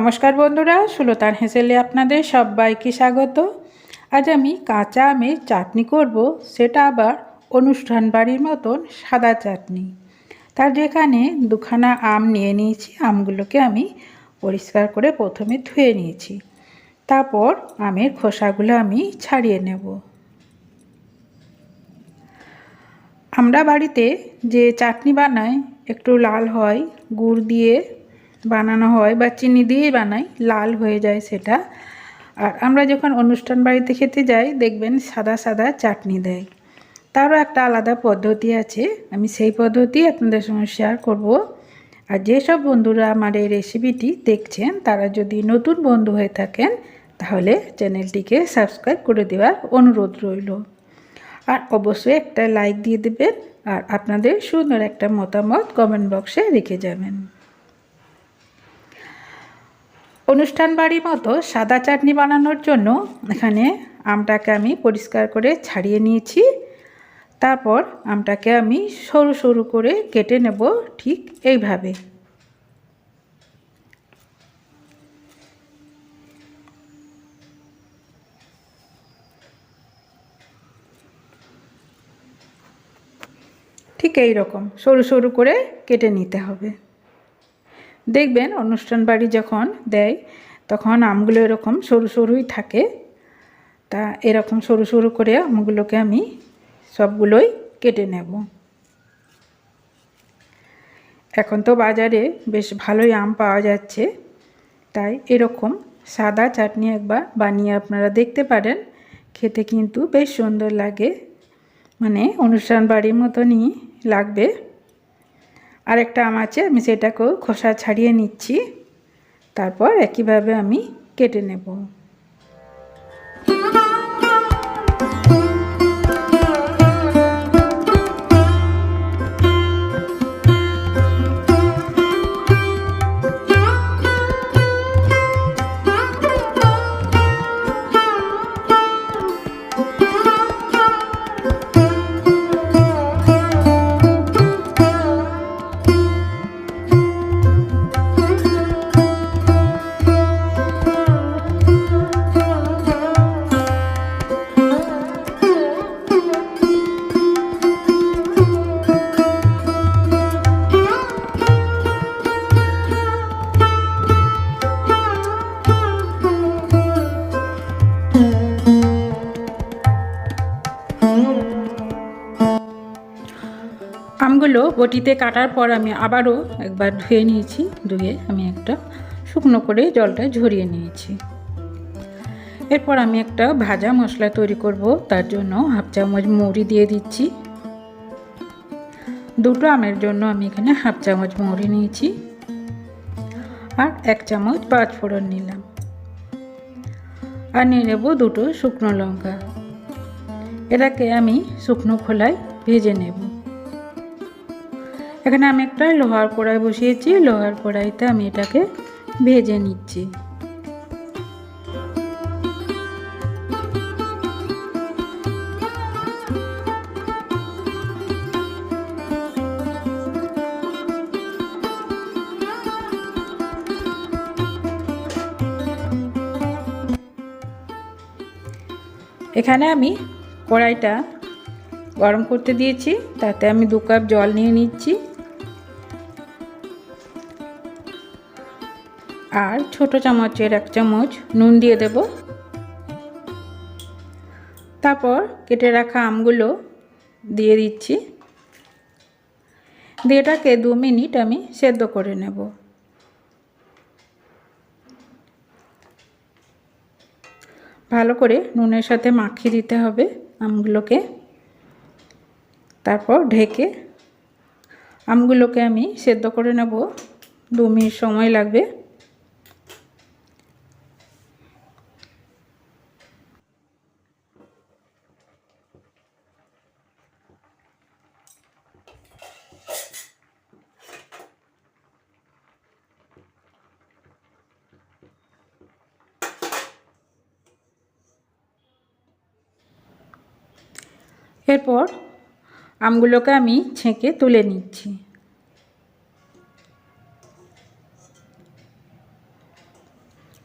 নমস্কার বন্ধুরা, সুলতান হেসেলে আপনাদের সবাইকে স্বাগত। আজ আমি কাঁচা আমের চাটনি করব, সেটা আবার অনুষ্ঠান বাড়ির মতন সাদা চাটনি। তার যেখানে দুখানা আম নিয়ে নিয়েছি, আমগুলোকে আমি পরিষ্কার করে প্রথমে ধুয়ে নিয়েছি। তারপর আমের খোসাগুলো আমি ছাড়িয়ে নেব। আমরা বাড়িতে যে চাটনি বানাই, একটু লাল হয়, গুড় দিয়ে বানানো হয় বা চিনি দিয়েই বানাই, লাল হয়ে যায় সেটা। আর আমরা যখন অনুষ্ঠান বাড়িতে খেতে যাই, দেখবেন সাদা সাদা চাটনি দেয়। তারও একটা আলাদা পদ্ধতি আছে, আমি সেই পদ্ধতি আপনাদের সঙ্গে শেয়ার করব। আর যেসব বন্ধুরা আমার এই রেসিপিটি দেখছেন, তারা যদি নতুন বন্ধু হয়ে থাকেন, তাহলে চ্যানেলটিকে সাবস্ক্রাইব করে দেওয়ার অনুরোধ রইল। আর অবশ্যই একটা লাইক দিয়ে দেবেন, আর আপনাদের সুন্দর একটা মতামত কমেন্ট বক্সে রেখে যাবেন। অনুষ্ঠান বাড়ির মতো সাদা চাটনি বানানোর জন্য এখানে আমটাকে আমি পরিষ্কার করে ছাড়িয়ে নিয়েছি। তারপর আমটাকে আমি সরু সরু করে কেটে নেব ঠিক এইভাবে। ঠিক এই রকম সরু সরু করে কেটে নিতে হবে। দেখবেন অনুষ্ঠান বাড়ি যখন দেয়, তখন আমগুলো এরকম সরু সরুই থাকে। তা এরকম সরু সরু করে আমগুলোকে আমি সবগুলোই কেটে নেব। এখন তো বাজারে বেশ ভালোই আম পাওয়া যাচ্ছে। তাই এরকম সাদা চাটনি একবার বানিয়ে আপনারা দেখতে পারেন। খেতে কিন্তু বেশ সুন্দর লাগে। মানে অনুষ্ঠান বাড়ির মতনই লাগবে। আরেকটা আম আছে আমি সেটাকেও খোসা ছাড়িয়ে নিচ্ছি। তারপর একইভাবে আমি কেটে নেব। আমগুলো বটিতে কাটার পর আমি আবারও একবার ধুয়ে নিয়েছি, ধুয়ে আমি একটা শুকনো করে জলটা ঝরিয়ে নিয়েছি। এরপর আমি একটা ভাজা মশলা তৈরি করব, তার জন্য হাফ চামচ মৌরি দিয়ে দিচ্ছি। দুটো আমের জন্য আমি এখানে হাফ চামচ মৌরি নিয়েছি আর এক চামচ পাঁচ ফোড়ন নিলাম। আর নিয়ে নেব দুটো শুকনো লঙ্কা। এটাকে আমি শুকনো খোলায় ভেজে নেব। এখানে আমি একটা লোহার কড়াই বসিয়েছি। লোহার কড়াইতে আমি এটাকে ভেজে নিচ্ছি। এখানে আমি কড়াইটা গরম করতে দিয়েছি। তাতে আমি দু কাপ জল নিয়ে নিচ্ছি। আর ছোট চামচের এক চামচ নুন দিয়ে দেব। তারপর কেটে রাখা আমগুলো দিয়ে দিচ্ছি। দিয়ে এটাকে দু মিনিট আমি সেদ্ধ করে নেব। ভালো করে নুনের সাথে মাখিয়ে দিতে হবে আমগুলোকে। তারপর ঢেকে আমগুলোকে আমি সেদ্ধ করে নেব। দু মিনিট সময় লাগবে। এরপর আমগুলোকে আমি ছেঁকে তুলে নিচ্ছি।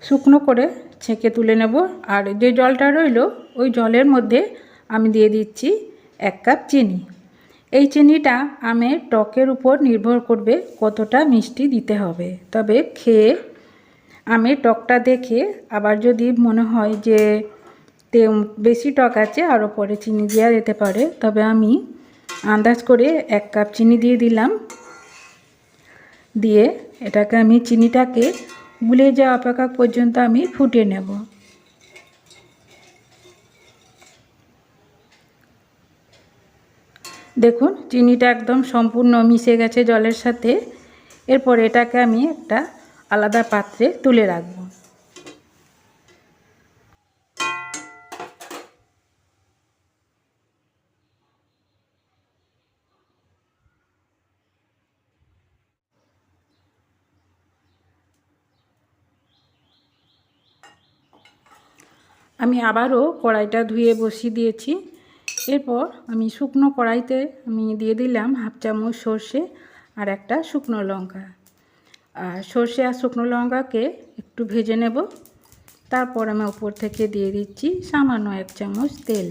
শুকনো করে ছেঁকে তুলে নেব। আর যে জলটা রইল, ওই জলের মধ্যে আমি দিয়ে দিচ্ছি এক কাপ চিনি। এই চিনিটা আমের টকের উপর নির্ভর করবে কতটা মিষ্টি দিতে হবে। তবে খেয়ে আমের টকটা দেখে আবার যদি মনে হয় যে বেশি টক আছে, আরও পরে চিনি দেওয়া যেতে পারে। তবে আমি আন্দাজ করে এক কাপ চিনি দিয়ে দিলাম। দিয়ে এটাকে আমি চিনিটাকে গুলে যাওয়া অপেক্ষা পর্যন্ত আমি ফুটিয়ে নেব। দেখুন, চিনিটা একদম সম্পূর্ণ মিশে গেছে জলের সাথে। এরপর এটাকে আমি একটা আলাদা পাত্রে তুলে রাখব। আমি আবারও কড়াইটা ধুয়ে বসিয়ে দিয়েছি। এরপর আমি শুকনো কড়াইতে আমি দিয়ে দিলাম হাফ চামচ সর্ষে আর একটা শুকনো লঙ্কা। আর সর্ষে আর শুকনো লঙ্কাকে একটু ভেজে নেব। তারপর আমি ওপর থেকে দিয়ে দিচ্ছি সামান্য এক চামচ তেল।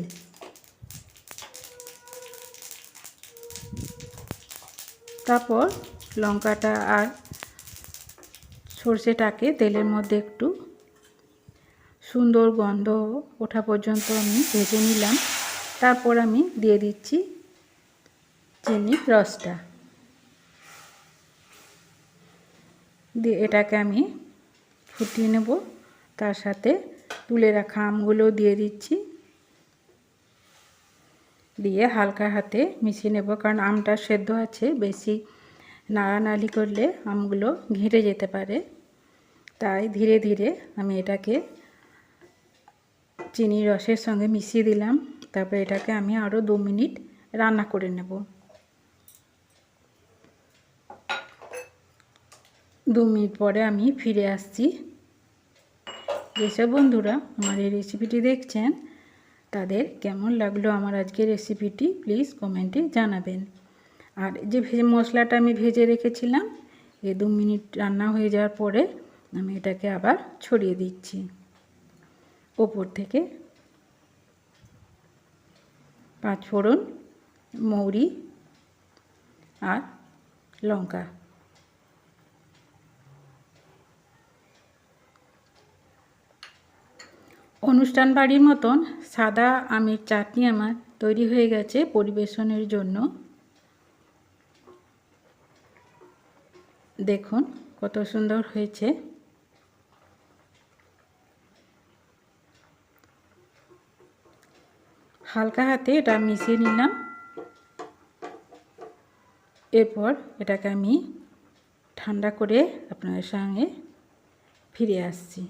তারপর লঙ্কাটা আর সর্ষেটাকে তেলের মধ্যে একটু সুন্দর গন্ধ ওঠা পর্যন্ত আমি ভেজে নিলাম। তারপর আমি দিয়ে দিচ্ছি চিনির রসটা। দিয়ে এটাকে আমি ফুটিয়ে নেব। তার সাথে তুলে রাখা আমগুলো দিয়ে দিচ্ছি। দিয়ে হালকা হাতে মিশিয়ে নেব কারণ আমটা সেদ্ধ আছে, বেশি নাড়ানাড়ি করলে আমগুলো ঘেঁটে যেতে পারে। তাই ধীরে ধীরে আমি এটাকে চিনি রসের সঙ্গে মিশিয়ে দিলাম। তারপর এটাকে আমি আরও দু মিনিট রান্না করে নেব। দু মিনিট পরে আমি ফিরে আসছি। যেসব বন্ধুরা আমার এই রেসিপিটি দেখছেন, তাদের কেমন লাগল আমার আজকের রেসিপিটি প্লিজ কমেন্টে জানাবেন। আর যে ভেজে মশলাটা আমি ভেজে রেখেছিলাম এই দু মিনিট রান্না হয়ে যাওয়ার পরে আমি এটাকে আবার ছড়িয়ে দিচ্ছি। ওপর থেকে পাঁচ ফোড়ন, মৌরি আর লঙ্কা। অনুষ্ঠান বাড়ির মতন সাদা আমের চাটনি আমার তৈরি হয়ে গেছে পরিবেশনের জন্য। দেখুন কত সুন্দর হয়েছে। হালকা হাতে এটা মিশিয়ে নিলাম। এরপর এটাকে আমি ঠান্ডা করে আপনাদের সঙ্গে ফিরে আসছি।